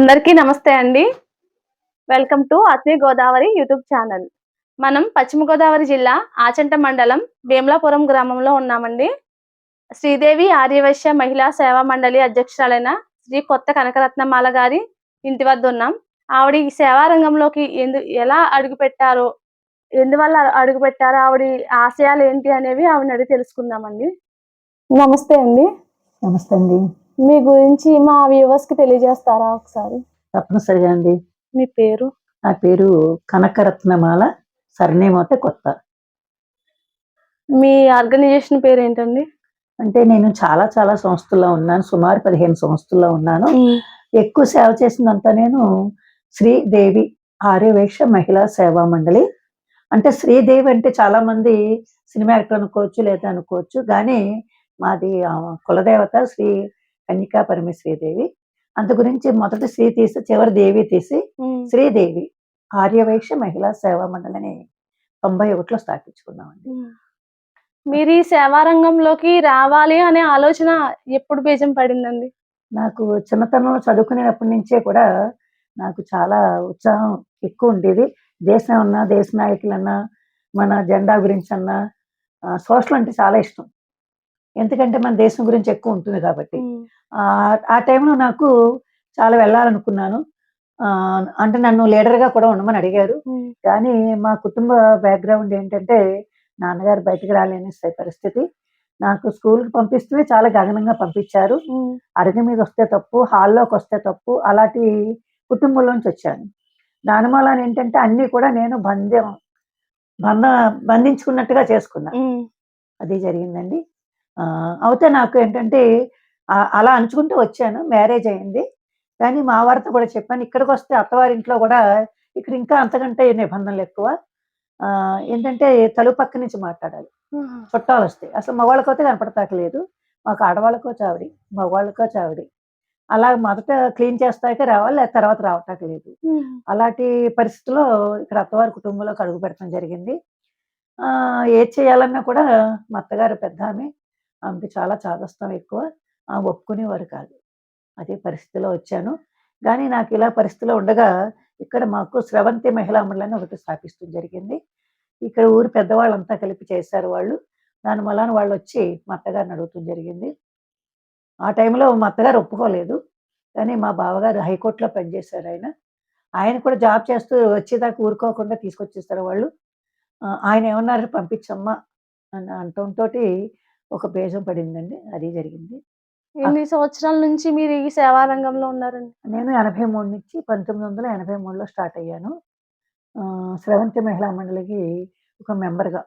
అందరికీ నమస్తే అండి. Welcome to Atni Godavari YouTube channel మనం పశ్చిమ గోదావరి జిల్లా ఆచంట మండలం భీమలాపురం గ్రామంలో ఉన్నామండి. శ్రీదేవి ఆర్యవైశ్య మహిళా సేవా మండలి అధ్యక్షురాలైన శ్రీ కొత్త కనకరత్నమాల గారి ఇంటి వద్ద ఉన్నాం. ఆవిడ ఈ సేవా రంగంలోకి ఎందు ఎలా అడుగు పెట్టారో ఎందువల్ల అడుగు పెట్టారో ఆవిడ ఆశయాలు ఏంటి అనేవి ఆవిడని అడిగి తెలుసుకుందామండి. నమస్తే అండి. నమస్తే అండి. మీ గురించి మా వ్యూవర్స్కి తెలియజేస్తారా ఒకసారి? తప్పనిసరిగా అండి. మీ పేరు? నా పేరు కనకరత్నమాల. సర్నేమ్ అయితే కొత్త. మీ ఆర్గనైజేషన్ పేరు ఏంటండి అంటే నేను చాలా చాలా సంస్థల్లో ఉన్నాను. సుమారు పదిహేను సంస్థల్లో ఉన్నాను. ఎక్కువ సేవ చేసిందంతా నేను శ్రీదేవి ఆర్యవేక్ష మహిళా సేవా మండలి. అంటే శ్రీదేవి అంటే చాలా మంది సినిమా యాక్టర్ అనుకోవచ్చు లేదా అనుకోవచ్చు. కానీ మాది కులదేవత శ్రీ కన్యకా పరమేశ్వరీదేవి. అందు గురించి మొదటి శ్రీ తీసి చివరి దేవి తీసి. శ్రీదేవి ఆర్యవైశ్య మహిళా సేవా మండలిని తొంభై ఒకటిలో స్థాపించుకున్నామండి. మీరు ఈ సేవా రంగంలోకి రావాలి అనే ఆలోచన ఎప్పుడు బీజం పడిందండి? నాకు చిన్నతనంలో చదువుకునేటప్పటి నుంచే కూడా నాకు చాలా ఉత్సాహం ఎక్కువ ఉండేది. దేశం అన్నా దేశ నాయకులన్నా మన జెండా గురించి అన్నా సోషల్ అంటే చాలా ఇష్టం. ఎందుకంటే మన దేశం గురించి ఎక్కువ ఉంటుంది కాబట్టి. ఆ టైంలో నాకు చాలా వెళ్ళాలనుకున్నాను అంటే నన్ను లీడర్గా కూడా ఉండమని అడిగారు. కానీ మా కుటుంబ బ్యాక్గ్రౌండ్ ఏంటంటే నాన్నగారు బయటకు రాలేని స్థితి- పరిస్థితి నాకు స్కూల్కి పంపిస్తూనే చాలా గగనంగా పంపించారు. అరుగు మీద వస్తే తప్పు హాల్లోకి వస్తే తప్పు అలాంటి కుటుంబంలోంచి వచ్చాను దాని మూలాన ఏంటంటే అన్నీ కూడా నేను బంధం బంధ బంధించుకున్నట్టుగా చేసుకున్నా ఉమ్. అది జరిగిందండి అయితే నాకు ఏంటంటే అలా అంచుకుంటూ వచ్చాను. మ్యారేజ్ అయింది. కానీ మా వారితో కూడా చెప్పాను ఇక్కడికి వస్తే అత్తవారింట్లో కూడా ఇక్కడ ఇంకా అంతకంటే నిబంధనలు ఎక్కువ. ఆ, ఏంటంటే తలుపు పక్క నుంచి మాట్లాడాలి. చుట్టాలు వస్తాయి అసలు మగవాళ్ళకైతే కనపడతాకలేదు మాకు ఆడవాళ్ళకో చావిడి మగవాళ్ళకో చావిడి. అలా మొదట క్లీన్ చేస్తాకే రావాలి లేదా తర్వాత రావటానికి లేదు. అలాంటి పరిస్థితిలో ఇక్కడ అత్తవారి కుటుంబంలోకి అడుగు పెట్టడం జరిగింది. ఆ, ఏది చేయాలన్నా కూడా మా అత్తగారు పెద్ద ఆమె. ఆమెకి చాలా చాదస్తం ఎక్కువ. ఆమె ఒప్పుకునేవారు కాదు. అదే పరిస్థితిలో వచ్చాను. కానీ నాకు ఇలా పరిస్థితిలో ఉండగా ఇక్కడ మాకు స్రవంతి మహిళా మండలాన్ని ఒకటి స్థాపిస్తూ జరిగింది. ఇక్కడ ఊరు పెద్దవాళ్ళంతా కలిపి చేశారు వాళ్ళు. దాని వలన వాళ్ళు వచ్చి మా అత్తగారిని అడుగుతూ జరిగింది. ఆ టైంలో మా అత్తగారు ఒప్పుకోలేదు. కానీ మా బావగారు హైకోర్టులో పనిచేశారు ఆయన. ఆయన కూడా జాబ్ చేస్తూ వచ్చేదాకా ఊరుకోకుండా తీసుకొచ్చేస్తారు వాళ్ళు. ఆయన ఏమన్నారు? పంపించమ్మా అని అంటంతో ఒక బేజం పడిందండి. అది జరిగింది. ఎన్ని సంవత్సరాల నుంచి మీరు ఈ సేవా రంగంలో ఉన్నారండి? నేను ఎనభై మూడు నుంచి పంతొమ్మిది వందల ఎనభై మూడులో స్టార్ట్ అయ్యాను. స్రవంతి మహిళా మండలికి ఒక మెంబర్గా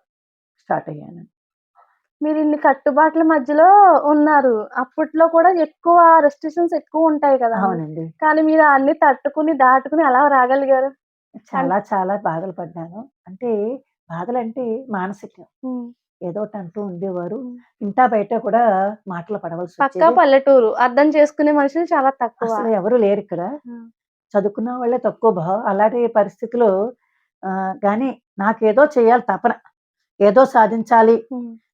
స్టార్ట్ అయ్యాను. మీరు ఇన్ని కట్టుబాట్ల మధ్యలో ఉన్నారు. అప్పట్లో కూడా ఎక్కువ రెస్ట్రిక్షన్స్ ఎక్కువ ఉంటాయి కదా. అవునండి. కానీ మీరు అన్ని తట్టుకుని దాటుకుని అలా రాగలిగారు? చాలా చాలా బాధలు పడ్డాను. అంటే బాధలు అంటే మానసికం ఉమ్. ఏదో ఒకటి అంటూ ఉండేవారు. ఇంటా బయట కూడా మాటలు పడవలసి పక్కా పల్లెటూరు. అర్థం చేసుకునే మనుషులు చాలా తక్కువ. అసలు ఎవరు లేరు ఇక్కడ. చదువుకున్న వాళ్ళే తక్కువ భావం అలాంటి పరిస్థితిలో కానీ నాకేదో చేయాలి తపన. ఏదో సాధించాలి.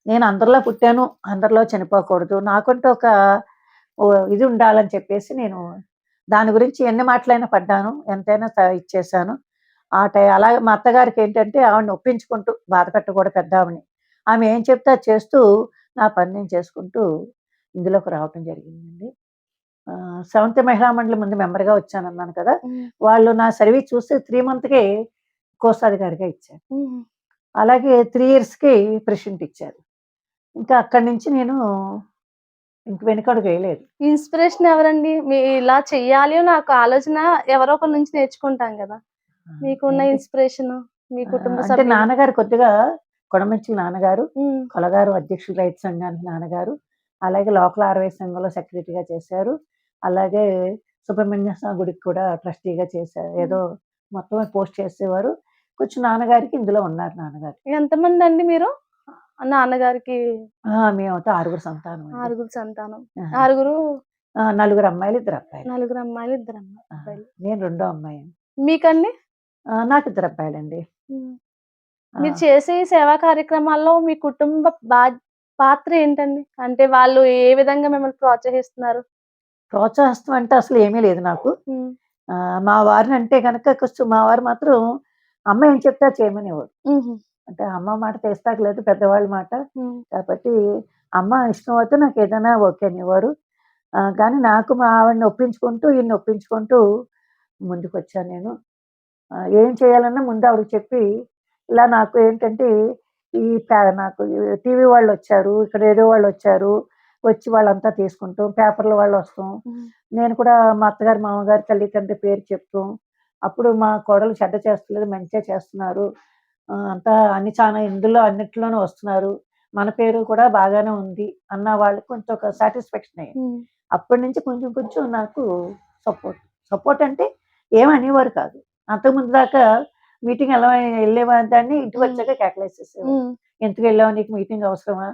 నేను అందరిలో పుట్టాను అందరిలో చనిపోకూడదు. నాకంటూ ఒక ఇది ఉండాలని చెప్పేసి నేను దాని గురించి ఎన్ని మాటలైనా పడ్డాను ఎంతైనా ఇచ్చేసాను ఆ టై అలాగే మా అత్తగారికి ఏంటంటే ఆవిడని ఒప్పించుకుంటూ బాధ పెట్టకూడదు పెద్ద ఆవిడని. ఆమె ఏం చెప్తే అది చేస్తూ నా పని నేను చేసుకుంటూ ఇందులోకి రావటం జరిగిందండి. సెవెంత్ మహిళా మండలి ముందు మెంబర్గా వచ్చానన్నాను కదా ఉమ్. వాళ్ళు నా సర్వీస్ చూస్తే త్రీ మంత్కే కోస్తాధికారిగా ఇచ్చారు. అలాగే త్రీ ఇయర్స్కి ప్రెసిడెంట్ ఇచ్చారు. ఇంకా అక్కడి నుంచి నేను ఇంక వెనుకడుగు వేయలేదు. ఇన్స్పిరేషన్ ఎవరండి? మీ ఇలా చెయ్యాలి నాకు ఆలోచన ఎవరో ఒకరి నుంచి నేర్చుకుంటాం కదా. మీకున్న? ఇన్స్పిరేషన్ మీ కుటుంబ అంటే సభ్యులు. నాన్నగారు కొద్దిగా కొడమంచి నాన్నగారు. కొలగారు అధ్యక్షులు రైతు సంఘానికి నాన్నగారు అలాగే లోకల్ ఆర్వై సంఘంలో సెక్రటరీగా చేశారు. అలాగే సుబ్రహ్మణ్య స్వామి గుడికి కూడా ట్రస్టీగా చేశారు. ఏదో మొత్తం పోస్ట్ చేసేవారు. కొంచెం నాన్నగారికి ఇందులో ఉన్నారు నాన్నగారు. ఎంతమంది అండి మీరు? నాన్నగారికి? మేమైతే ఆరుగురు సంతానం. ఆరుగురు సంతానం. ఆరుగురు? నలుగురు అమ్మాయిలు ఇద్దరు అబ్బాయిలు. నలుగురు అమ్మాయిలు ఇద్దరు అమ్మాయి- నేను రెండో అమ్మాయి మీకండి? నాకు ఇద్దరు అబ్బాయిలండి. మీరు చేసే సేవా కార్యక్రమాల్లో మీ కుటుంబ పాత్ర ఏంటండి? అంటే వాళ్ళు ఏ విధంగా మిమ్మల్ని ప్రోత్సహిస్తున్నారు? ప్రోత్సాహం అంటే అసలు ఏమీ లేదు నాకు. మా వారిని అంటే కనుక కొంచెం మా వారు మాత్రం అమ్మ ఏం చెప్తా చేయమనేవాడు అంటే అమ్మ మాట తెస్తాక లేదు పెద్దవాళ్ళ మాట. కాబట్టి అమ్మ ఇష్టం అయితే నాకు ఏదైనా ఓకే అనేవారు. కానీ నాకు మా ఆవిడని ఒప్పించుకుంటూ ఈయన్ని ఒప్పించుకుంటూ ముందుకు వచ్చాను నేను ఏం చేయాలన్నా ముందు ఆవిడకి చెప్పి ఇలా నాకు ఏంటంటే ఈ పే- నాకు టీవీ వాళ్ళు వచ్చారు ఇక్కడ రేడియో వాళ్ళు వచ్చారు వచ్చి వాళ్ళంతా తీసుకుంటాం పేపర్ల వాళ్ళు వస్తాం నేను కూడా మా అత్తగారు మామగారు తల్లి తండ్రి పేరు చెప్తాం అప్పుడు మా కోడలు చెడ్డ చేస్తలేదు మంచిగా చేస్తున్నారు. అంతా అన్ని చాలా ఇందులో అన్నిట్లోనూ వస్తున్నారు. మన పేరు కూడా బాగానే ఉంది అన్న వాళ్ళకి కొంచెం ఒక సాటిస్ఫాక్షన్ అయ్యింది అప్పటి నుంచి కొంచెం కొంచెం నాకు సపోర్ట్ సపోర్ట్ అంటే ఏం అనేవారు కాదు. అంతకుముందు దాకా మీటింగ్ ఎలా వెళ్ళేవా దాన్ని ఇంటికి వచ్చాక కేకలేసేసేవారు. ఎందుకు వెళ్ళావు? నీకు మీటింగ్ అవసరమా?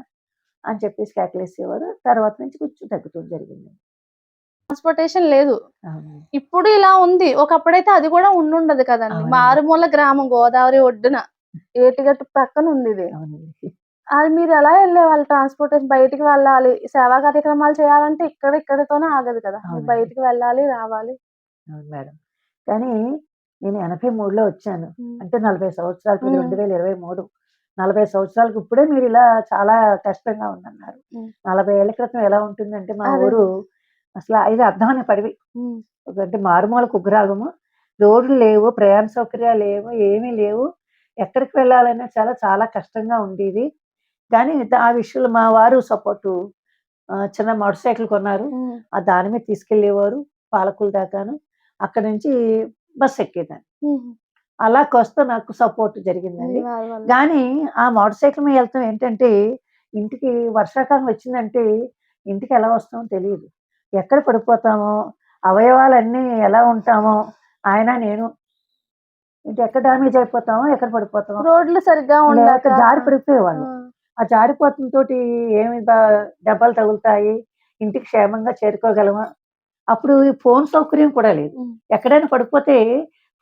అని చెప్పేసి కేకలేసేవారు తర్వాత నుంచి కొంచెం తగ్గుతూ జరిగింది. ట్రాన్స్పోర్టేషన్ లేదు. ఇప్పుడు ఇలా ఉంది. ఒకప్పుడైతే అది కూడా ఉండుండదు కదండి. మారుమూల గ్రామం గోదావరి ఒడ్డున ఏటిగట్టు పక్కన ఉంది ఇది అది మీరు ఎలా వెళ్ళేవాళ్ళు? ట్రాన్స్పోర్టేషన్ బయటికి వెళ్ళాలి. సేవా కార్యక్రమాలు చేయాలంటే ఇక్కడ ఇక్కడితోనే ఆగదు కదా. బయటికి వెళ్ళాలి రావాలి. మేడం. కానీ నేను ఎనభై మూడులో వచ్చాను. అంటే నలభై సంవత్సరాలకు. రెండు వేల ఇరవై మూడు. నలభై సంవత్సరాలకు ఇప్పుడే మీరు ఇలా చాలా కష్టంగా ఉందన్నారు. నలభై ఏళ్ళ క్రితం ఎలా ఉంటుందంటే మా. ఊరు అసలు ఐదు అర్థమైన పడివి. అంటే మారుమూల కుగ్రామము రోడ్లు లేవు ప్రయాణ సౌకర్యాలు లేవు ఏమీ లేవు. ఎక్కడికి వెళ్ళాలన్నా చాలా చాలా కష్టంగా ఉండేది. కానీ ఆ విషయంలో మా వారు సపోర్టు చిన్న మోటార్ సైకిల్ కొన్నారు. ఆ దాని మీద తీసుకెళ్ళేవారు పాలకుల దాకాను. అక్కడ నుంచి బస్ ఎక్కేదాన్ని. అలా కొస్త నాకు సపోర్ట్ జరిగిందండి. కానీ ఆ మోటార్ సైకిల్ మీద వెళ్తాం ఏంటంటే ఇంటికి వర్షాకాలం వచ్చిందంటే ఇంటికి ఎలా వస్తామో తెలియదు. ఎక్కడ పడిపోతామో అవయవాలన్నీ ఎలా ఉంటామో ఆయన నేను ఇంటి ఎక్కడ డామేజ్ అయిపోతామో ఎక్కడ పడిపోతామో. రోడ్లు సరిగ్గా ఉండక. జారి పడిపోయేవాళ్ళు. ఆ, జారిపోతంతో ఏమి దెబ్బలు తగులుతాయి ఇంటికి క్షేమంగా చేరుకోగలమా? అప్పుడు ఈ ఫోన్ సౌకర్యం కూడా లేదు. ఎక్కడైనా పడిపోతే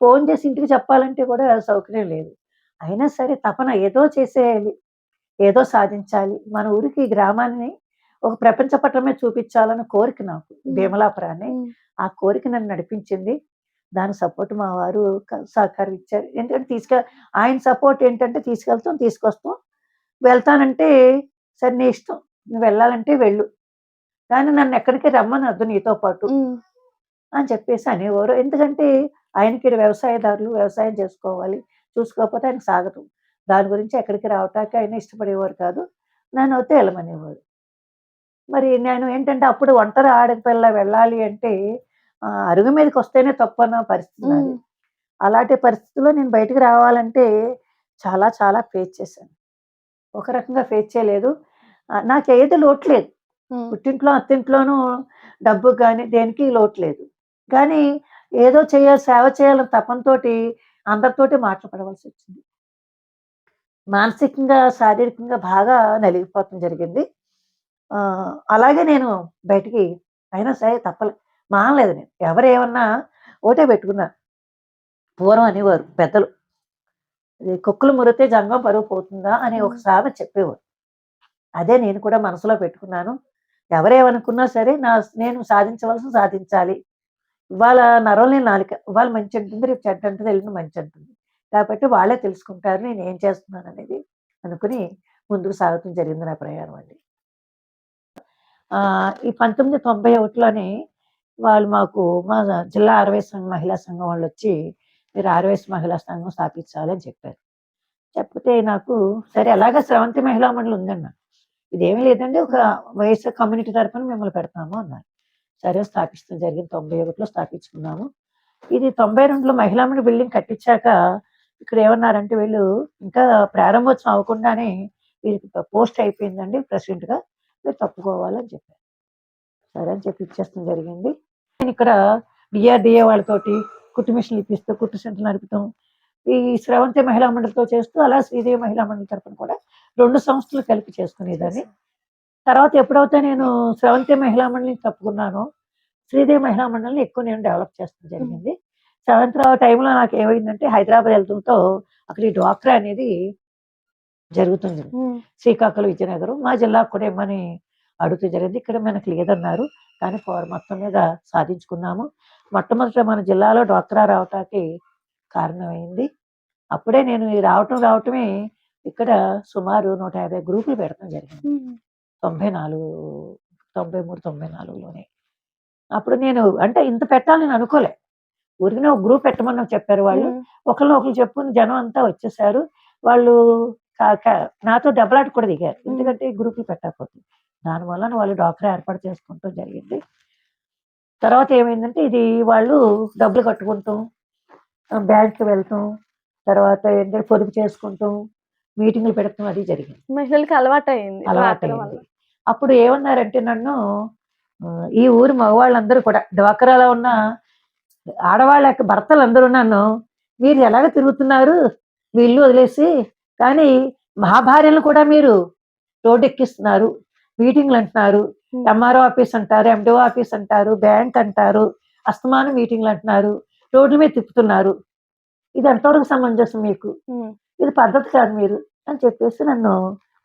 ఫోన్ చేసి ఇంటికి చెప్పాలంటే కూడా సౌకర్యం లేదు. అయినా సరే తపన ఏదో చేసేయాలి ఏదో సాధించాలి. మన ఊరికి ఈ గ్రామాన్ని ఒక ప్రపంచ పటమే చూపించాలని కోరిక నాకు భీమలాపురాన్ని. ఆ కోరిక నన్ను నడిపించింది. దాని సపోర్ట్ మా వారు సహకారం ఇచ్చారు. ఎందుకంటే తీసుకె ఆయన సపోర్ట్ ఏంటంటే తీసుకెళ్తాం తీసుకొస్తాం. వెళ్తానంటే సరే నీ ఇష్టం. నువ్వు వెళ్ళాలంటే వెళ్ళు. కానీ నన్ను ఎక్కడికి రమ్మనొద్దు నీతో పాటు. అని చెప్పేసి అనేవారు. ఎందుకంటే ఆయనకి వ్యవసాయదారులు వ్యవసాయం చేసుకోవాలి చూసుకోకపోతే ఆయన సాగదు. దాని గురించి ఎక్కడికి రావటానికి ఆయన ఇష్టపడేవారు కాదు. నన్ను అయితే వెళ్ళమనేవారు. మరి నేను ఏంటంటే అప్పుడు ఒంటరి ఆడపిల్ల వెళ్ళాలి అంటే అరుగు మీదకి వస్తేనే తప్పన్న పరిస్థితి నాది. అలాంటి పరిస్థితుల్లో నేను బయటికి రావాలంటే చాలా చాలా ఫేస్ చేశాను. ఒక రకంగా ఫేస్ చేయలేదు. నాకు ఏది లోటు పుట్టింట్లో అత్తింట్లోనూ డబ్బు కానీ దేనికి లోటు లేదు. కానీ ఏదో చేయాలి సేవ చేయాలని తపంతోటి అందరితోటి మాట్లాడవలసి వచ్చింది. మానసికంగా శారీరకంగా బాగా నలిగిపోవటం జరిగింది. ఆ, అలాగే నేను బయటికి అయినా సరే తప్పలే మానలేదు నేను. ఎవరు ఏమన్నా ఓటే పెట్టుకున్నా పూర్వం అనేవారు పెద్దలు. ఇది కుక్కలు మురితే జంగం పరుగు పోతుందా అని ఒక సామెత చెప్పేవారు. అదే నేను కూడా మనసులో పెట్టుకున్నాను. ఎవరేమనుకున్నా సరే నా నేను సాధించవలసిన సాధించాలి. ఇవాళ నరవలే నాలిక ఇవాళ మంచి ఉంటుంది రేపు చెడ్డ ఉంటుంది వెళ్ళిన మంచి ఉంటుంది కాబట్టి వాళ్ళే తెలుసుకుంటారు నేను ఏం చేస్తున్నాను అనేది అనుకుని ముందుకు సాగటం జరిగింది నా ప్రయాణం అండి. ఈ పంతొమ్మిది తొంభై ఒకటిలోనే వాళ్ళు మాకు మా జిల్లా ఆర్వైఎస్ సంఘం మహిళా సంఘం వాళ్ళు వచ్చి మీరు ఆర్వైఎస్ మహిళా సంఘం స్థాపించాలని చెప్పారు. చెప్తే నాకు సరే అలాగే స్రవంతి మహిళా మండలి ఉందన్న. ఇదేమీ లేదండి. ఒక వయసు కమ్యూనిటీ తరఫున మిమ్మల్ని పెడతాము అన్నారు. సరే స్థాపిస్తాం. జరిగింది తొంభై ఒకటిలో స్థాపించుకున్నాము. ఇది తొంభై రెండులో మహిళామణి బిల్డింగ్ కట్టించాక ఇక్కడ ఏమన్నారంటే వీళ్ళు ఇంకా ప్రారంభోత్సవం అవ్వకుండానే వీరికి పోస్ట్ అయిపోయిందండి ప్రెసిడెంట్గా. మీరు తప్పుకోవాలని చెప్పారు. సరే అని చెప్పి ఇచ్చేస్తాం జరిగింది. నేను ఇక్కడ డిఆర్డిఏ వాళ్ళతోటి కుట్టు మిషన్లు ఇప్పిస్తూ కుట్టు సెంటర్ నడుపుతాం. ఈ స్రవంతి మహిళా మండలితో చేస్తూ అలా శ్రీదేవి మహిళా మండలి తరపున కూడా రెండు సంస్థలు కలిపి చేసుకునేదాన్ని. తర్వాత ఎప్పుడైతే నేను స్రవంతి మహిళా మండలిని తప్పుకున్నానో శ్రీదేవి మహిళా మండలిని ఎక్కువ నేను డెవలప్ చేస్తాం జరిగింది. సెవెంత్ టైంలో నాకు ఏమైందంటే హైదరాబాద్ వెళ్తుంతో అక్కడ ఈ డ్వాక్రా అనేది జరుగుతుంది. శ్రీకాకుళం విజయనగరం మా జిల్లాకు కూడా ఇమ్మని అడుగుతూ జరిగింది ఇక్కడ మనకు లేదన్నారు. కానీ మొత్తం మీద సాధించుకున్నాము. మొట్టమొదట మన జిల్లాలో డ్వాక్రా రావటానికి కారణమైంది. అప్పుడే నేను ఈ రావటం రావటమే ఇక్కడ సుమారు నూట యాభై గ్రూపులు పెడతాం జరిగింది. తొంభై నాలుగు తొంభై మూడు తొంభై నాలుగులోనే అప్పుడు నేను అంటే ఇంత పెట్టాలని నేను అనుకోలే. ఊరికనే ఒక గ్రూప్ పెట్టమని చెప్పారు వాళ్ళు. ఒకళ్ళు ఒకరు చెప్పుకుని జనం అంతా వచ్చేసారు. వాళ్ళు నాతో దెబ్బలాట కూడా దిగారు. ఎందుకంటే గ్రూపులు పెట్టకపోతుంది దానివల్ల వాళ్ళు డాక్టర్ ఏర్పాటు చేసుకుంటూ జరిగింది. తర్వాత ఏమైందంటే ఇది వాళ్ళు డబ్బులు కట్టుకుంటాం బ్యాంక్కి వెళ్తాం. తర్వాత ఏంటంటే పొదుపు చేసుకుంటాం మీటింగ్లు పెడతాం. అది జరిగింది. మహిళలకి అలవాటు అయింది అలవాటు డ్వాక్రా వల్ల. అయింది అప్పుడు ఏమన్నారంటే నన్ను ఈ ఊరు మగవాళ్ళందరూ కూడా డ్వాక్రాలో ఉన్న ఆడవాళ్ళ యొక్క భర్తలు అందరూ నన్ను మీరు ఎలాగ తిరుగుతున్నారు? మీ ఇల్లు వదిలేసి కానీ మా భార్యలను కూడా మీరు రోడ్డు ఎక్కిస్తున్నారు మీటింగ్లు అంటున్నారు. ఎంఆర్ఓ ఆఫీస్ అంటారు ఎండిఓ ఆఫీస్ అంటారు బ్యాంక్ అంటారు అస్తమాన మీటింగ్లు అంటున్నారు. రోడ్ల మీద తిప్పుతున్నారు. ఇది ఎంతవరకు సమంజసం మీకు. ఇది పద్ధతి కాదు మీరు అని చెప్పేసి నన్ను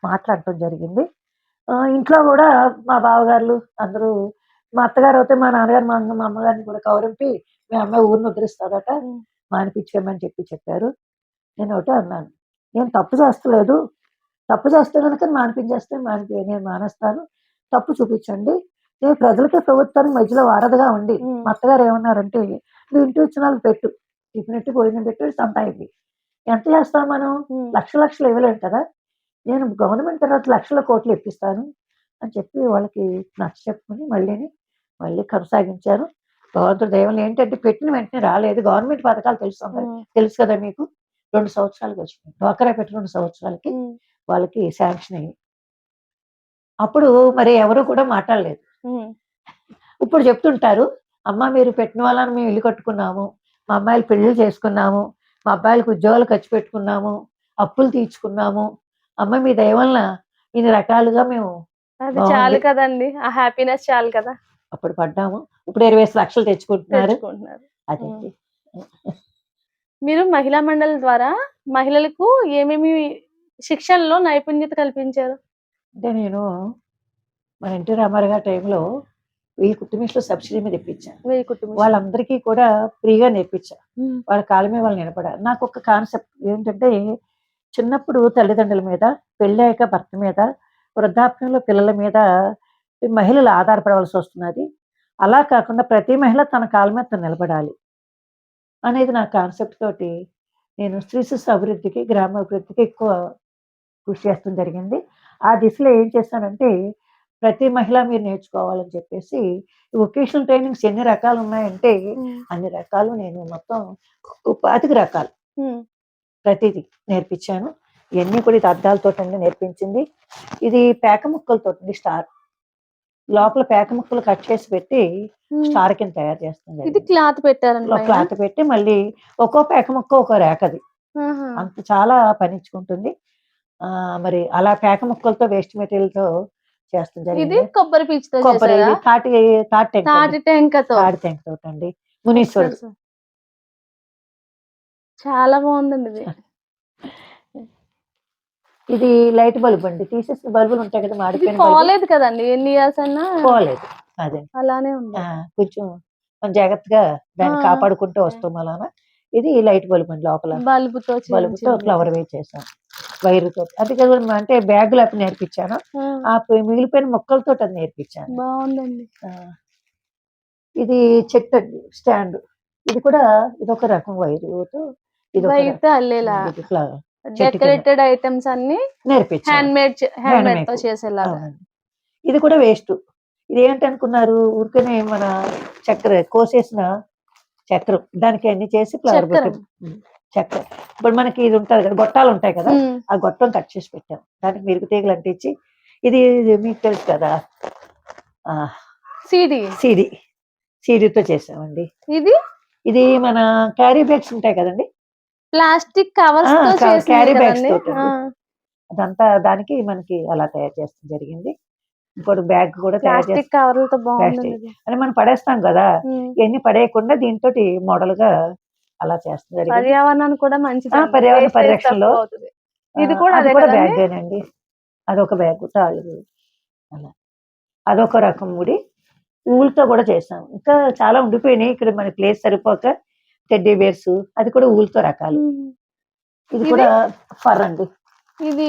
మాట్లాడటం జరిగింది. ఇంట్లో కూడా మా బావగారులు అందరూ మా అత్తగారు అయితే మా నాన్నగారు మా మా అమ్మగారిని కూడా కౌరంపి మీ అమ్మాయి ఊరిని ఉద్ధరిస్తాదట. ఉమ్. మానిపించేయమని చెప్పి చెప్పారు. నేను ఒకటే అన్నాను. నేను తప్పు చేస్తలేదు. తప్పు చేస్తే కనుక మానిపించేస్తే మానిపి నేను మానేస్తాను. తప్పు చూపించండి. నేను ప్రజలకి ప్రభుత్వానికి మధ్యలో వారధిగా ఉండి. మా అత్తగారు ఏమన్నారంటే నువ్వు ఇంటి వచ్చిన వాళ్ళకి పెట్టు. టిఫినెట్టు భోజనం పెట్టు సంపాయింది ఎంత చేస్తాం మనం. లక్ష లక్షలు ఇవ్వలేం కదా? నేను గవర్నమెంట్ తర్వాత లక్షల కోట్లు ఇప్పిస్తాను అని చెప్పి వాళ్ళకి నచ్చ చెప్పుకుని మళ్ళీని మళ్ళీ కొనసాగించాను భగవంతుడు దైవం ఏంటంటే పెట్టిన వెంటనే రాలేదు. గవర్నమెంట్ పథకాలు తెలుసు. తెలుసు కదా మీకు? రెండు సంవత్సరాలకి వచ్చినాయి. డ్వాకరా పెట్టి రెండు సంవత్సరాలకి. వాళ్ళకి శాంక్షన్ అయ్యి అప్పుడు మరి ఎవరు కూడా మాట్లాడలేదు. ఇప్పుడు చెప్తుంటారు అమ్మ మీరు పెట్టిన వాళ్ళని మేము ఇల్లు కట్టుకున్నాము. మా అమ్మాయిలు పెళ్ళి చేసుకున్నాము. మా అబ్బాయిలకు ఉద్యోగాలు ఖర్చు పెట్టుకున్నాము. అప్పులు తీర్చుకున్నాము. అమ్మ మీ దయ వలన ఇన్ని రకాలుగా మేము అది. చాలు కదండి. ఆ హ్యాపీనెస్ చాలు కదా. అప్పుడు పడ్డాము. ఇప్పుడు ఇరవై ఐదు లక్షలు తెచ్చుకుంటున్నారు. అదేంటి మీరు మహిళా మండలి ద్వారా మహిళలకు ఏమేమి శిక్షణలో నైపుణ్యత కల్పించారు? అంటే నేను మన ఎన్టీ రామారావు గారి టైంలో వెయ్యి కుటుంబీసులు సబ్సిడీ మీద ఇప్పించాను వాళ్ళందరికీ కూడా ఫ్రీగా నేర్పించాను వాళ్ళ కాళ్ళ మీద వాళ్ళు నిలబడారు నాకు ఒక కాన్సెప్ట్ ఏంటంటే చిన్నప్పుడు తల్లిదండ్రుల మీద పెళ్ళాక భర్త మీద వృద్ధాప్యంలో పిల్లల మీద మహిళలు ఆధారపడవలసి వస్తున్నది. అలా కాకుండా ప్రతి మహిళ తన కాళ్ళ మీద తను నిలబడాలి అనేది నా కాన్సెప్ట్ తోటి నేను స్త్రీ శిశు అభివృద్ధికి గ్రామాభివృద్ధికి ఎక్కువ కృషి చేస్తడం జరిగింది. ఆ దిశలో ఏం చేశానంటే ప్రతి మహిళ మీరు నేర్చుకోవాలని చెప్పేసి వొకేషనల్ ట్రైనింగ్స్ ఎన్ని రకాలు ఉన్నాయంటే అన్ని రకాలు నేను మొత్తం పాతిక రకాలు. ప్రతిదీ నేర్పించాను ఇవన్నీ కూడా ఇది అద్దాలతో నేర్పించింది ఇది పేక ముక్కలతో స్టార్ లోపల పేక ముక్కలు కట్ చేసి పెట్టి. స్టార్ కింద తయారు చేస్తుంది ఇది క్లాత్ పెట్టారండి పైన? క్లాత్ పెట్టి మళ్ళీ ఒక్కో పేక ముక్క ఒక్కో ఆహా. అంత చాలా పనించుకుంటుంది ఆ మరి అలా పేక ముక్కలతో వేస్ట్ మెటీరియల్ తో చేస్తుంది ఇది జరిగింది. కొబ్బరి పీచుతో కొబ్బరి తాటి తాటి తాటి టెంకతో తాటి టెంక తోటి అండి. మునీశ్వరుడు. చాలా బాగుందండి ఇది. ఇది లైట్ బల్బ్ అండి. తీసేసిన బల్బులు ఉంటాయి కదా మాడిపోయిన. పోలేదు కదండి ఎన్ని ఇయర్స్ అన్నా? పోలేదు. అదే. అలానే ఉంది. కొంచెం జాగ్రత్తగా దాన్ని. కాపాడుకుంటూ వస్తాం అలానా? ఇది లైట్ బల్బ్ అండి లోపల. బల్బుతో బల్బుతో. ఫ్లవర్ వేసి చేసాం వైరుతో అది కదా అంటే బ్యాగులు అప్పుడు నేర్పించాను. ఆ, మిగిలిపోయిన మొక్కలతో అది నేర్పించాను. బాగుందండి. ఇది చెట్టు అండి స్టాండ్. ఇది కూడా ఇది ఒక రకం. ఇది చెట్టు కింద. డెకరేటెడ్ ఐటమ్స్ అన్ని నేర్పించాను. హ్యాండ్ మేడ్ హ్యాండ్ మేడ్తో. చేసేలాగా. ఇది కూడా వేస్ట్. ఇది ఏంటనుకున్నారు ఊరికనే మన చక్కెర కోసేసిన చక్రం దానికి అన్ని చేసి ఫ్లవర్ చక్కెర. ఇప్పుడు మనకి ఇది ఉంటుంది కదా గొట్టాలు ఉంటాయి కదా ఆ గొట్టం కట్ చేసి పెట్టాం. దానికి మెరుగు తీగలు అంటించి ఇది మీకు తెలుసు కదా ఆ సిడి. సీడి. సీడీతో చేసామండి. ఇది? ఇది మన క్యారీ బ్యాగ్స్ ఉంటాయి కదండి. ప్లాస్టిక్ కవర్స్ ఆ, తో కా- చేసింది carry bags కదండి తోటి ఆ, అదంతా దానికి మనకి అలా తయారు చేస్తాం జరిగింది. ఇంకోటి బ్యాగ్ కూడా తయారు చేస్తాం. కవర్లతో. అని మనం పడేస్తాం కదా ఇవన్నీ పడేయకుండా దీంతో మోడల్గా అలా చేస్తాం జరిగింది. పర్యావరణానికి కూడా మంచిది ఆ, పర్యావరణ పరిరక్షణలో ఇది కూడా అది కూడా? బ్యాగేనండి అదొక బ్యాగ్ తాళ్ళు అలా. అదొక రకం ముడి. ఊలుతో కూడా చేసాం ఇంకా చాలా ఉండిపోయినాయి. ఇక్కడ మన ప్లేస్ సరిపోక టెడ్డీ బేర్స్ అది కూడా ఊలుతో రకాలు. ఇది? కూడా ఫర్ అండి. ఇది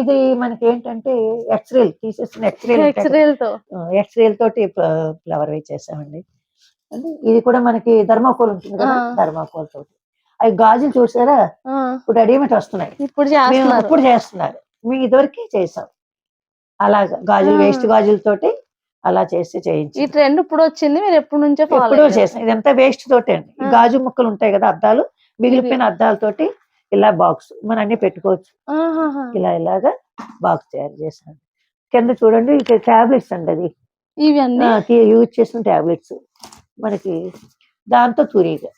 ఇది మనకి ఏంటంటే ఎక్స్రేల్ తీసేసిన ఎక్స్రేల్ ఎక్స్రేల్తో ఎక్స్రేల్ తోటి ఫ్లవర్ వే చేసామండి అంటే ఇది కూడా మనకి ధర్మాకోల్ ఉంటుంది కదా. ధర్మాకోల్ తోటి. అవి గాజులు చూసారా? ఇప్పుడు రెడీమేడ్ వస్తున్నాయి. ఇప్పుడు చేస్తున్నారు. ఇప్పుడు చేస్తున్నారు. మేము ఇదివరకే చేసాం అలాగా గాజులు. వేస్ట్ గాజులతోటి అలా చేసి ఈ చేయించి ట్రెండ్ ఇప్పుడు వచ్చింది మీరు ఎప్పటి నుంచో ఎప్పుడో చేసాం ఇదంతా వేస్ట్ తోటే అండి. ఈ. గాజు ముక్కలు ఉంటాయి కదా అద్దాలు మిగిలిపోయిన అద్దాలతోటి ఇలా బాక్స్ మనం అన్ని పెట్టుకోవచ్చు. ఇలా ఇలాగా బాక్స్ తయారు చేశాను. కింద చూడండి ఇక్కడ టాబ్లెట్స్ అండి అది. ఇవి అన్ని యూజ్ చేసిన టాబ్లెట్స్ మనకి దాంతో తూరిగా.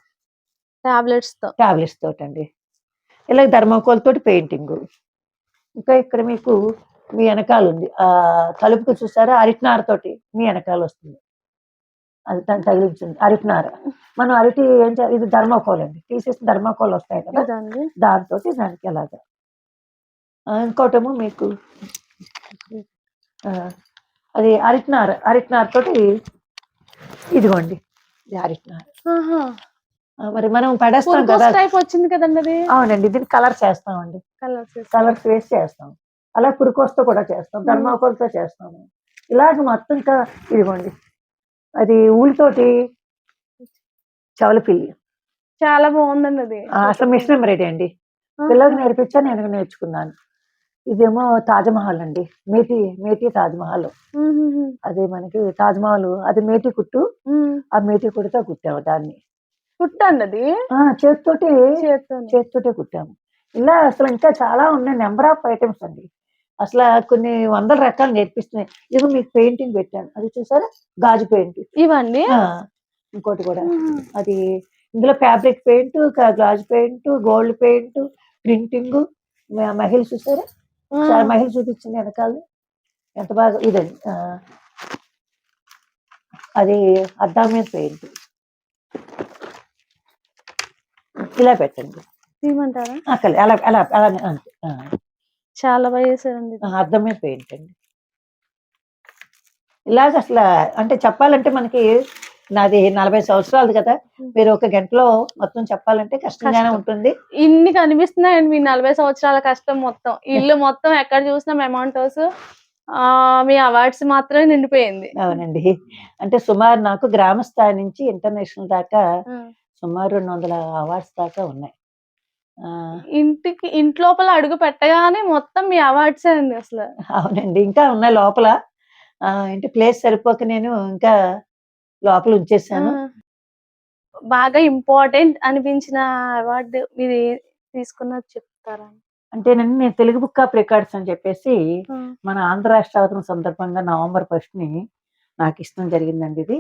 టాబ్లెట్స్తో. టాబ్లెట్స్ తోటి అండి ఇలా ధర్మకోల్ తోటి పెయింటింగ్. ఇంకా ఇక్కడ మీకు మీ వెనకాల ఉంది ఆ తలుపుకు చూసారా? అరిటినార తోటి మీ వెనకాల వస్తుంది అది దాన్ని తగిలించింది. అరిటినార. మనం అరటి ఏం ఇది ధర్మకోల్ అండి. తీసేసిన ధర్మకోల్ వస్తాయి కదా? దాంతో దానికి అలాగా ఆ, ఇంకోటేమో మీకు అది అరిటినార. అరిటినార తోటి ఇదిగోండి. ఆ, మరి మనం పడేస్తాం కదా. టైప్ వచ్చింది కదండి అది. అవునండి దీన్ని కలర్ చేస్తామండి. కలర్స్ కలర్స్ వేసి చేస్తాం. అలా పురుకోస్తో కూడా చేస్తాం. ధర్మాకోల్తో చేస్తాము. ఇలాగ మొత్తం ఇంకా ఇదిగోండి. అది ఊళ్ళతోటి చవలపిల్లి. చాలా బాగుందండి అది. అసలు మిషన్ ఎంబ్రాయిడరీ అండి. పిల్లలకు నేర్పించా నేను నేర్చుకున్నాను? ఇదేమో తాజ్మహల్ అండి. మేటి మేటి తాజ్మహల్. అది మనకి తాజ్మహల్ అది మేటి కుట్టు. ఆ మేటి కుట్టుతో కుట్టాము దాన్ని. కుట్టండి చేతితోటి. చేతితోటే కుట్టాము. ఇలా అసలు ఇంకా చాలా ఉన్నాయి. నెంబర్ ఆఫ్ ఐటమ్స్ అండి. అసలు కొన్ని వందల రకాలు నేర్పిస్తున్నాయి. ఇది మీకు పెయింటింగ్ పెట్టాను. అది చూసారా? గాజు పెయింట్. ఇవండి? ఇంకోటి కూడా. అది ఇందులో ఫ్యాబ్రిక్ పెయింట్ గాజు పెయింట్ గోల్డ్ పెయింట్ ప్రింటింగ్ మహిళ చూసారా? చాలా మహిళ చూపించింది వెనకాల. ఎంత బాగా ఇదండి. అది అద్దం మీద పెయింట్. ఇలా పెట్టండి. తీయమంటారా? అక్కడ అలా అలా అలా అంతే ఆ, చాలా బాగా చేశారండి అద్దం మీద పెయింట్ అండి. ఇలాగ అసలు అంటే చెప్పాలంటే మనకి నాది నలభై సంవత్సరాలు కదా. మీరు ఒక గంటలో మొత్తం చెప్పాలంటే కష్టంగానే కష్టం. ఉంటుంది. ఇన్ని కనిపిస్తున్నాయండి మీ నలభై సంవత్సరాల కష్టం మొత్తం. ఇల్లు మొత్తం ఎక్కడ చూసినా మెమాంటోస్ ఆ మీ అవార్డ్స్ మాత్రమే నిండిపోయింది. అవునండి. అంటే సుమారు నాకు గ్రామ స్థాయి నుంచి ఇంటర్నేషనల్ దాకా సుమారు రెండు వందల అవార్డ్స్ దాకా ఉన్నాయి. ఆ, ఇంటికి ఇంట్లోపల అడుగు పెట్టగానే మొత్తం మీ అవార్డ్స్ అండి అసలు. అవునండి. ఇంకా ఉన్నాయి లోపల. ఏంటి ప్లేస్ సరిపోక నేను ఇంకా లోపల ఉంచేసాను. బాగా ఇంపార్టెంట్ అనిపించిన అవార్డు మీరు తీసుకున్నది చెప్తారా? అంటే నేను నేను తెలుగు బుక్ ఆఫ్ రికార్డ్స్ అని చెప్పేసి మన ఆంధ్ర రాష్ట్ర అవతరణ సందర్భంగా నవంబర్ ఫస్ట్ని నాకు ఇష్టం జరిగిందండి ఇది.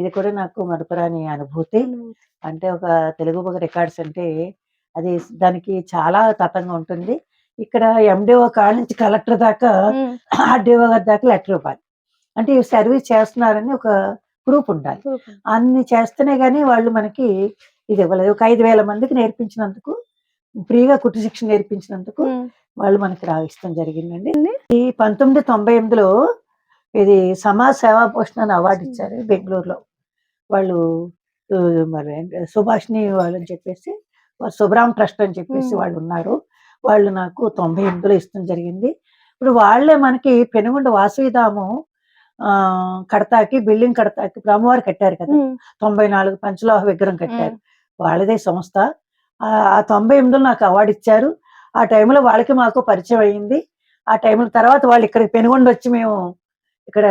ఇది కూడా నాకు మరపురాని అనుభూతి. అంటే ఒక తెలుగు బుక్ రికార్డ్స్ అంటే అది దానికి చాలా తతంగా ఉంటుంది. ఇక్కడ ఎండిఓ కాడ నుంచి కలెక్టర్ దాకా. ఆర్డీఓ గారి దాకా లెటర్ ఇవ్వాలి. అంటే సర్వీస్ చేస్తున్నారని ఒక ప్రూఫ్ ఉండాలి. అన్ని చేస్తేనే గానీ వాళ్ళు మనకి ఇది ఇవ్వలేదు. ఒక ఐదు వేల మందికి నేర్పించినందుకు ఫ్రీగా కుట్టు శిక్షణ నేర్పించినందుకు. వాళ్ళు మనకి రావిస్తాం జరిగిందండి. ఈ పంతొమ్మిది తొంభై ఎనిమిదిలో ఇది సమాజ్ సేవా పోషణ అని అవార్డు ఇచ్చారు బెంగళూరులో. వాళ్ళు మరి సుభాష్ని వాళ్ళు అని చెప్పేసి వాళ్ళు సుబ్రామ్ ట్రస్ట్ అని చెప్పేసి. వాళ్ళు ఉన్నారు. వాళ్ళు నాకు తొంభై ఎనిమిదిలో ఇష్టం జరిగింది. ఇప్పుడు వాళ్ళే మనకి పెనుగొండ వాసవిధాము కడతాకి బిల్డింగ్ కడతాకి అమ్మవారు కట్టారు కదా. తొంభై నాలుగు పంచలోహ విగ్రహం కట్టారు. వాళ్ళదే సంస్థ. ఆ తొంభై ఎనిమిదిలో నాకు అవార్డు ఇచ్చారు. ఆ టైంలో వాళ్ళకి మాకు పరిచయం అయ్యింది ఆ టైంలో తర్వాత వాళ్ళు ఇక్కడికి పెనుగొండ వచ్చి మేము ఇక్కడ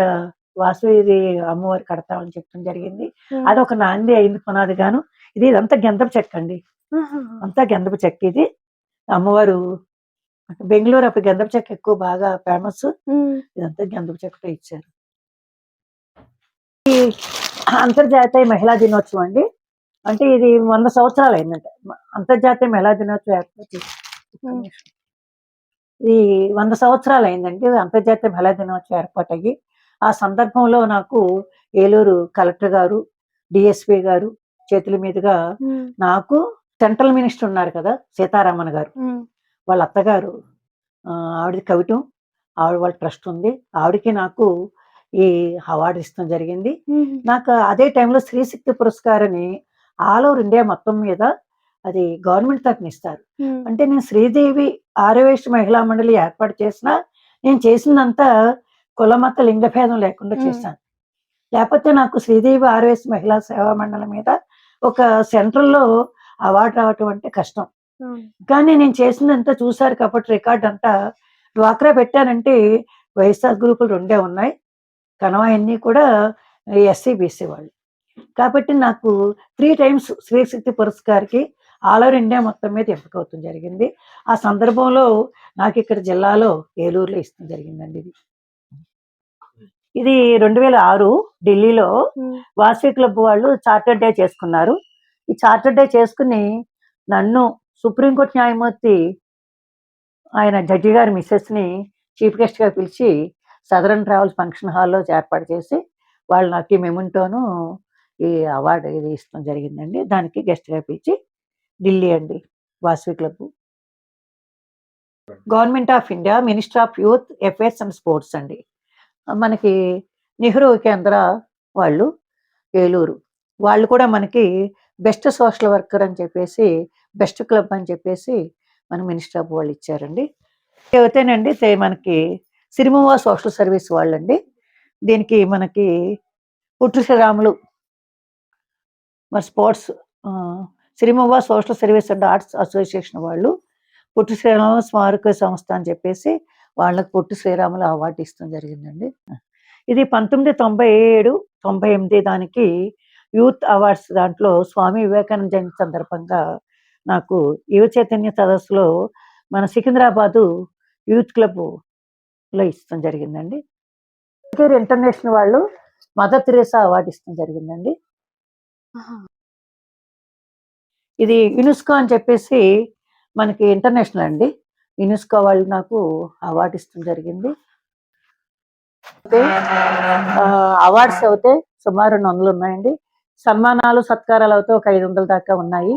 వాసవి అమ్మవారి కడతామని చెప్పడం జరిగింది. ఉమ్. అదొక నాంది అయింది పునాది గాను. ఇది ఇదంతా గంధపు చెక్క అండి. అంతా గంధపు చెక్క ఇది. అమ్మవారు బెంగళూరు అప్పుడు గంధపు చెక్క ఎక్కువ బాగా ఫేమస్. ఇదంతా గంధపు చెక్కతో ఇచ్చారు. ఈ అంతర్జాతీయ మహిళా దినోత్సవం అండి అంటే ఇది వంద సంవత్సరాలు అయిందంట అంతర్జాతీయ మహిళా దినోత్సవం ఏర్పాటు. ఇది వంద సంవత్సరాలు అయిందండి అంతర్జాతీయ మహిళా దినోత్సవం ఏర్పాటు అయ్యి ఆ సందర్భంలో నాకు ఏలూరు కలెక్టర్ గారు డిఎస్పి గారు చేతుల మీదుగా. నాకు సెంట్రల్ మినిస్టర్ ఉన్నారు కదా సీతారామన్ గారు. వాళ్ళ అత్తగారు ఆ, ఆవిడది కవిటం ఆవిడ వాళ్ళ ట్రస్ట్ ఉంది ఆవిడకి నాకు ఈ అవార్డు ఇస్తాం జరిగింది. నాకు అదే టైంలో స్త్రీశక్తి పురస్కారాన్ని ఆల్ ఓవర్ ఇండియా మొత్తం మీద అది గవర్నమెంట్ తరఫున ఇస్తారు. అంటే నేను శ్రీదేవి ఆర్యవేశ మహిళా మండలి ఏర్పాటు చేసిన నేను చేసిందంతా కులమత లింగ భేదం లేకుండా. చేశాను. లేకపోతే నాకు శ్రీదేవి ఆర్యవేశ మహిళా సేవా మండలి మీద ఒక సెంట్రల్లో అవార్డు రావటం అంటే కష్టం. కానీ నేను చేసిందంతా చూసారు కాబట్టి రికార్డ్ అంతా డ్వాక్రా పెట్టానంటే వైఎస్ఆర్ గ్రూపులు రెండే ఉన్నాయి. కనవ అన్నీ కూడా ఎస్సీ బీసీ వాళ్ళు. కాబట్టి నాకు త్రీ టైమ్స్ శ్రీశక్తి పురస్కార్కి ఆల్ ఓవర్ ఇండియా మొత్తం మీద ఎంపిక అవుతుంది జరిగింది. ఆ సందర్భంలో నాకు ఇక్కడ జిల్లాలో ఏలూరులో ఇష్టం జరిగిందండి ఇది. ఇది రెండు వేల ఆరు ఢిల్లీలో వాసవి క్లబ్ వాళ్ళు చార్టర్ డే చేసుకున్నారు. ఈ చార్టర్ డే చేసుకుని నన్ను సుప్రీంకోర్టు న్యాయమూర్తి ఆయన జడ్జి గారి మిస్సెస్ని చీఫ్ గెస్ట్గా పిలిచి సదరన్ ట్రావెల్స్ ఫంక్షన్ హాల్లో ఏర్పాటు చేసి వాళ్ళు నాకు ఈ మెమెంటోను ఈ అవార్డు ఇది ఇష్టం జరిగిందండి. దానికి గెస్ట్గా పిలిచి ఢిల్లీ అండి Vasavi club. Government of India minister of youth affairs and sports అండి. మనకి నెహ్రూ కేంద్ర వాళ్ళు ఏలూరు. వాళ్ళు కూడా మనకి బెస్ట్ సోషల్ వర్కర్ అని చెప్పేసి బెస్ట్ క్లబ్ అని చెప్పేసి మన మినిస్టర్ ఆఫ్ వాళ్ళు ఇచ్చారండి. అయితేనండి మనకి సిరిమవ సోషల్ సర్వీస్ వాళ్ళండి. దీనికి మనకి పుట్టు శ్రీరాములు మరి sports సిరిమవ social service and arts association వాళ్ళు పుట్టు శ్రీరాములు స్మారక సంస్థ అని చెప్పేసి వాళ్ళకు పుట్టు శ్రీరాములు అవార్డు ఇస్తాం జరిగిందండి. ఇది పంతొమ్మిది తొంభై ఏడు తొంభై ఎనిమిది దానికి యూత్ అవార్డ్స్ దాంట్లో స్వామి వివేకానంద జయంతి సందర్భంగా నాకు యువ చైతన్య సదస్సులో మన సికింద్రాబాదు యూత్ క్లబ్ లో ఇస్తాం జరిగిందండి. పేరు ఇంటర్నేషనల్ వాళ్ళు మదర్ తెరేసా అవార్డు ఇస్తాం జరిగిందండి. ఇది యునెస్కో అని చెప్పేసి మనకి ఇంటర్నేషనల్ అండి. యునెస్కో వాళ్ళు నాకు అవార్డు ఇస్తాం జరిగింది. అవార్డ్స్ అయితే సుమారు రెండు వందలు ఉన్నాయండి. సన్మానాలు సత్కారాలు అయితే ఒక ఐదు వందల దాకా ఉన్నాయి.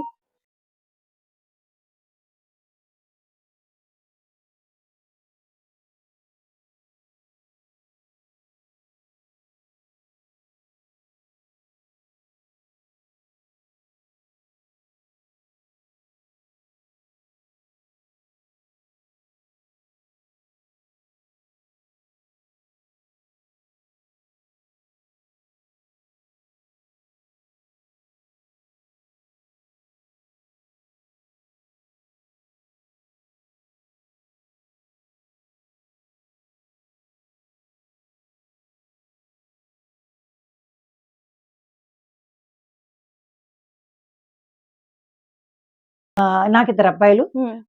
నాకు ఇద్దరు అబ్బాయిలు.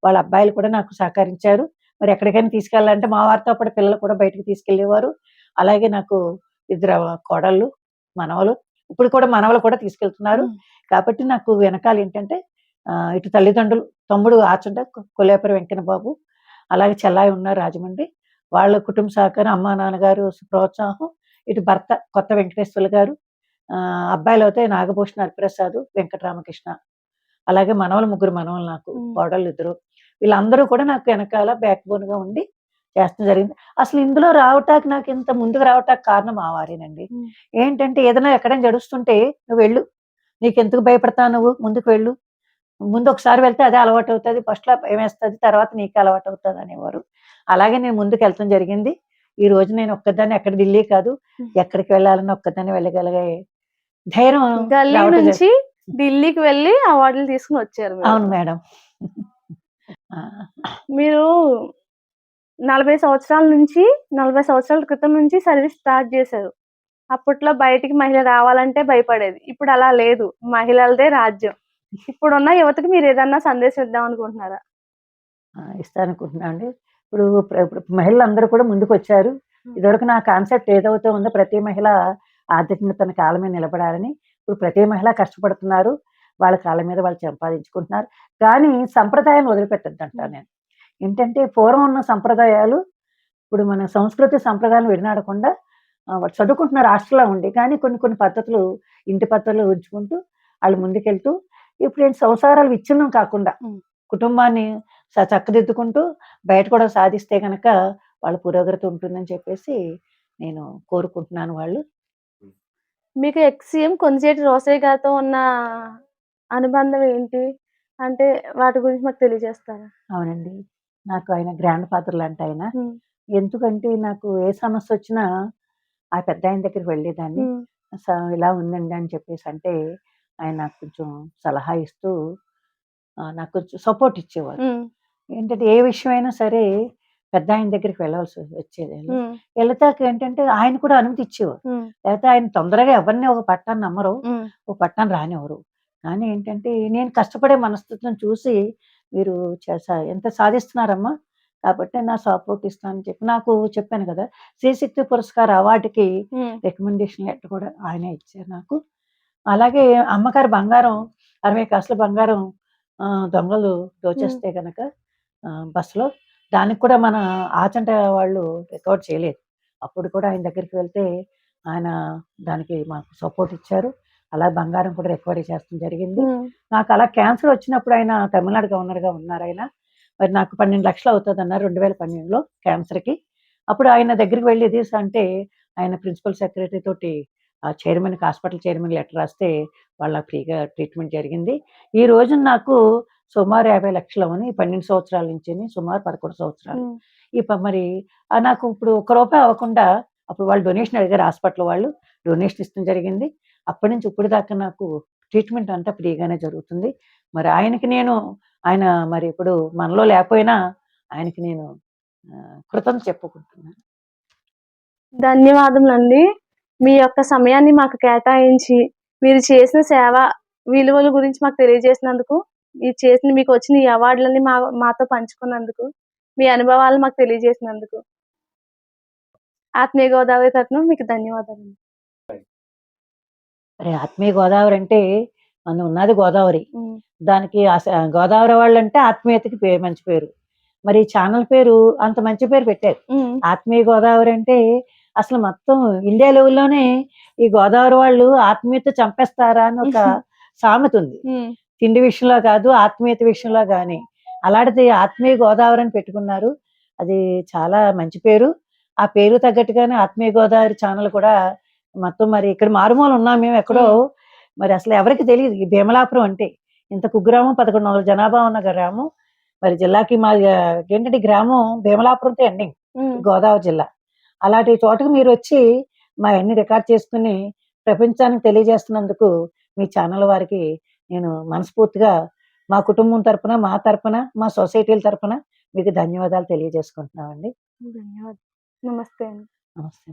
వాళ్ళ అబ్బాయిలు కూడా నాకు సహకరించారు. మరి ఎక్కడికైనా తీసుకెళ్ళాలంటే మా వారితో పాటు పిల్లలు కూడా బయటకు తీసుకెళ్ళేవారు అలాగే నాకు ఇద్దరు కోడళ్ళు మనవలు ఇప్పుడు కూడా మనవలు కూడా తీసుకెళ్తున్నారు. కాబట్టి నాకు వెనకాల ఏంటంటే ఇటు తల్లిదండ్రులు తమ్ముడు ఆచంట కొల్లేపరి వెంకన్న బాబు అలాగే చెల్లాయి ఉన్నారు రాజమండ్రి వాళ్ళ కుటుంబ సహకారం అమ్మా నాన్నగారు ప్రోత్సాహం ఇటు భర్త కొత్త వెంకటేశ్వర్లు గారు అబ్బాయిలు అయితే నాగభూషణ హరిప్రసాద్ వెంకటరామకృష్ణ. అలాగే మనవలు ముగ్గురు మనవలు నాకు. కోడళ్ళు ఇద్దరు. వీళ్ళందరూ కూడా నాకు వెనకాల బ్యాక్ బోన్గా ఉండి చేస్తూ జరిగింది. అసలు ఇందులో రావటానికి నాకు ఇంత ముందుకు రావటానికి కారణం ఆ వారేనండి. ఏంటంటే ఏదైనా ఎక్కడైనా జడుస్తుంటే నువ్వు వెళ్ళు. నీకు ఎందుకు భయపడతావు నువ్వు? ముందుకు వెళ్ళు. ముందు ఒకసారి వెళ్తే అదే అలవాటు అవుతుంది. ఫస్ట్లో భయం వేస్తుంది తర్వాత నీకు అలవాటు అవుతుంది అనేవారు. అలాగే నేను ముందుకు వెళ్తాం జరిగింది. ఈ రోజు నేను ఒక్కదాన్ని ఎక్కడ ఢిల్లీ కాదు. ఎక్కడికి వెళ్ళాలన్నా ఒక్కదాన్ని వెళ్ళగలిగే ధైర్యం నుంచి ఢిల్లీకి వెళ్ళి అవార్డులు తీసుకుని వచ్చారు. అవును మేడం. మీరు నలభై సంవత్సరాల నుంచి నలభై సంవత్సరాల క్రితం నుంచి సర్వీస్ స్టార్ట్ చేశారు. అప్పట్లో బయటికి మహిళ రావాలంటే భయపడేది. ఇప్పుడు అలా లేదు. మహిళలదే రాజ్యం. ఇప్పుడున్న యువతకి మీరు ఏదన్నా సందేశం ఇద్దాం అనుకుంటున్నారా? ఆ, ఇస్తాననుకుంటున్నా అండి. ఇప్పుడు ప్ర- ఇప్పుడు మహిళలు అందరూ కూడా ముందుకు వచ్చారు ఇదివరకు నా కాన్సెప్ట్ ఏదైతే ఉందో ప్రతి మహిళ ఆర్థికంగా తన మీద నిలబడాలని ఇప్పుడు ప్రతి మహిళ కష్టపడుతున్నారు. వాళ్ళ కాళ్ళ మీద వాళ్ళు సంపాదించుకుంటున్నారు. కానీ సంప్రదాయాన్ని వదిలిపెట్టద్దు అంటాను నేను. ఏంటంటే పూర్వం ఉన్న సంప్రదాయాలు ఇప్పుడు మన సంస్కృతి సంప్రదాయాలు విడనాడకుండా చదువుకుంటున్నారు హాస్టల్లో ఉండి కానీ కొన్ని కొన్ని పద్ధతులు ఇంటి పద్ధతులు ఉంచుకుంటూ వాళ్ళు ముందుకెళ్తూ ఇప్పుడు ఏంటి సంసారాలు విచ్ఛిన్నం కాకుండా. కుటుంబాన్ని చక్కదిద్దుకుంటూ బయట కూడా సాధిస్తే కనుక వాళ్ళ పురోగతి ఉంటుందని చెప్పేసి నేను కోరుకుంటున్నాను వాళ్ళు. మీకు ఎక్స్ సీఎం కొంజేటి రోసయ్య గారితో ఉన్న అనుబంధం ఏంటి? అంటే వాటి గురించి మాకు తెలియజేస్తారా? అవునండి. నాకు ఆయన గ్రాండ్ ఫాదర్ లాంటి ఆయన. ఎందుకంటే నాకు ఏ సమస్య వచ్చినా ఆ పెద్ద ఆయన దగ్గరికి వెళ్ళేదాన్ని. ఇలా ఉందండి అని చెప్పేసి అంటే ఆయన నాకు కొంచెం సలహా ఇస్తూ నాకు కొంచెం సపోర్ట్ ఇచ్చేవారు. ఏంటంటే ఏ విషయమైనా సరే పెద్ద ఆయన దగ్గరికి వెళ్ళవలసి వచ్చేది. వెళ్తాక ఏంటంటే ఆయన కూడా అనుమతి ఇచ్చేవారు. లేకపోతే ఆయన తొందరగా ఎవరిని ఒక పట్టాన్ని నమ్మరు ఒక పట్టాన్ని రానివ్వరు. కానీ ఏంటంటే నేను కష్టపడే మనస్తత్వం చూసి మీరు చేసా ఎంత సాధిస్తున్నారమ్మా కాబట్టి నా సపోర్ట్ ఇస్తానని చెప్పి నాకు చెప్పాను కదా. శ్రీశక్తి పురస్కార్ అవార్డుకి రికమెండేషన్ లెటర్ కూడా ఆయనే ఇచ్చారు నాకు. అలాగే అమ్మగారు బంగారం అరవై కాసుల బంగారం దొంగలు దోచేస్తే కనుక బస్సులో దానికి కూడా మన ఆచంట వాళ్ళు రికవర్ చేయలేదు. అప్పుడు కూడా ఆయన దగ్గరికి వెళ్తే ఆయన దానికి మాకు సపోర్ట్ ఇచ్చారు. అలా బంగారం కూడా రికవరీ చేస్తాం జరిగింది. నాకు అలా క్యాన్సర్ వచ్చినప్పుడు ఆయన తమిళనాడు గవర్నర్గా ఉన్నారు ఆయన. మరి నాకు పన్నెండు లక్షలు అవుతుంది అన్నారు రెండు వేల పన్నెండులో క్యాన్సర్కి అప్పుడు ఆయన దగ్గరికి వెళ్ళేది అంటే ఆయన ప్రిన్సిపల్ సెక్రటరీ తోటి ఆ చైర్మన్కి హాస్పిటల్ చైర్మన్ లెటర్ రాస్తే వాళ్ళ ఫ్రీగా ట్రీట్మెంట్ జరిగింది. ఈ రోజు నాకు సుమారు యాభై లక్షలు అవని పన్నెండు సంవత్సరాల నుంచి సుమారు పదకొండు సంవత్సరాలు. ఈ మరి నాకు ఇప్పుడు ఒక్క రూపాయి అవ్వకుండా అప్పుడు వాళ్ళు డొనేషన్ అడిగారు హాస్పిటల్ వాళ్ళు డొనేషన్ ఇష్టం జరిగింది. అప్పటి నుంచి ఇప్పుడు దాకా నాకు ట్రీట్మెంట్ అంతా ఫ్రీగానే జరుగుతుంది. మరి ఆయనకి నేను ఆయన మరి ఇప్పుడు మనలో లేకపోయినా ఆయనకి నేను కృతం చెప్పుకుంటున్నాను. ధన్యవాదములండి. మీ యొక్క సమయాన్ని మాకు కేటాయించి మీరు చేసిన సేవ విలువల గురించి మాకు తెలియజేసినందుకు మీరు చేసిన మీకు వచ్చిన ఈ అవార్డులన్నీ మా మాతో పంచుకున్నందుకు మీ అనుభవాలు మాకు తెలియజేసినందుకు. ఆత్మీయ గోదావరి తరఫున మీకు ధన్యవాదాలు ఆత్మీయ గోదావరి అంటే మనం ఉన్నది గోదావరి. దానికి గోదావరి వాళ్ళు అంటే ఆత్మీయతకి మంచి పేరు. మరి ఈ ఛానల్ పేరు అంత మంచి పేరు పెట్టారు. ఆత్మీయ గోదావరి అంటే అసలు మొత్తం ఇండియా లెవెల్లోనే ఈ గోదావరి వాళ్ళు ఆత్మీయత చంపేస్తారా అని ఒక సామెత ఉంది. తిండి విషయంలో కాదు ఆత్మీయత విషయంలో కానీ అలాంటిది ఆత్మీయ గోదావరి అని పెట్టుకున్నారు. అది చాలా మంచి పేరు. ఆ పేరు తగ్గట్టుగానే ఆత్మీయ గోదావరి ఛానల్ కూడా మొత్తం మరి ఇక్కడ మారుమూల ఉన్నాం మేము ఎక్కడో. మరి అసలు ఎవరికి తెలియదు. ఈ భీమలాపురం అంటే ఇంత కుగ్రామం పదకొండు వందల జనాభా ఉన్న గ్రామం. మరి జిల్లాకి మా ఏంటంటే గ్రామం భీమలాపురంతో ఎండింగ్. గోదావరి జిల్లా. అలాంటి చోటకు మీరు వచ్చి మా అన్ని రికార్డ్ చేసుకుని ప్రపంచానికి తెలియజేస్తున్నందుకు మీ ఛానల్ వారికి నేను మనస్ఫూర్తిగా మా కుటుంబం తరపున మా తరపున మా సొసైటీల తరపున మీకు ధన్యవాదాలు తెలియజేసుకుంటున్నామండి. ధన్యవాదాలు. నమస్తే అండి. నమస్తే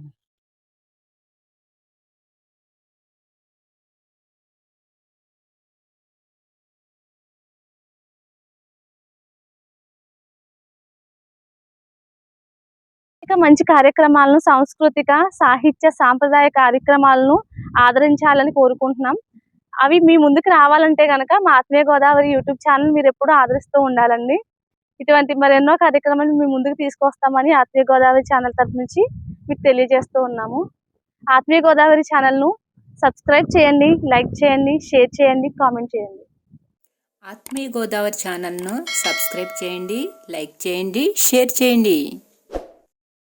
ఇక మంచి కార్యక్రమాలను సాంస్కృతిక సాహిత్య సాంప్రదాయ కార్యక్రమాలను ఆదరించాలని కోరుకుంటున్నాం. అవి మీ ముందుకు రావాలంటే కనుక మా ఆత్మీయ గోదావరి యూట్యూబ్ ఛానల్ మీరు ఎప్పుడూ ఆదరిస్తూ ఉండాలండి. ఇటువంటి మరెన్నో కార్యక్రమాలు మీ ముందుకు తీసుకొస్తామని ఆత్మీయ గోదావరి ఛానల్ తరపు నుంచి మీకు తెలియజేస్తూ ఉన్నాము. ఆత్మీయ గోదావరి ఛానల్ను సబ్స్క్రైబ్ చేయండి లైక్ చేయండి షేర్ చేయండి కామెంట్ చేయండి. ఆత్మీయ గోదావరి ఛానల్ను సబ్స్క్రైబ్ చేయండి లైక్ చేయండి షేర్ చేయండి.